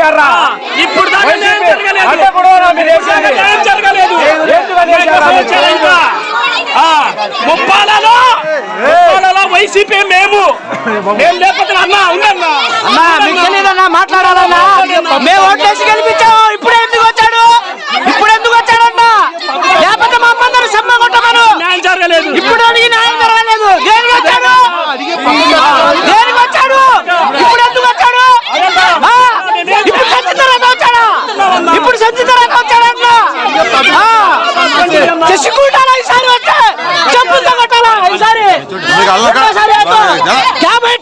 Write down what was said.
చేశారా? ఇప్పుడు ముప్పాలలో ముప్పాలలో వైసీపీ మేము. మేము లేకపోతే అన్న ఉందన్నా. అన్నా మీకు తెలియదన్నా మాట్లాడాలన్నా. మేము ఓట్లేసి గెలిపించాము. ఇప్పుడు ఎందుకు వచ్చాడు? ఇప్పుడు ఎందుకు వచ్చాడన్నా లేకపోతే మా అమ్మందరూ సమ్మ కొట్టమను. ఇప్పుడు అడిగి న్యాయం జరగలేదు దేనికి వచ్చాడు దేనికి వచ్చాడు ఇప్పుడు ఎందుకు వచ్చాడు ఆ? ఇప్పుడు సంచి తర్వాత వచ్చాడా ఇప్పుడు సంచి తర్వాత వచ్చాడన్నా చెప్పుకుంటారా ఈసారి వచ్చే చెప్పులతో కొట్టాలా ఈసారి యాభై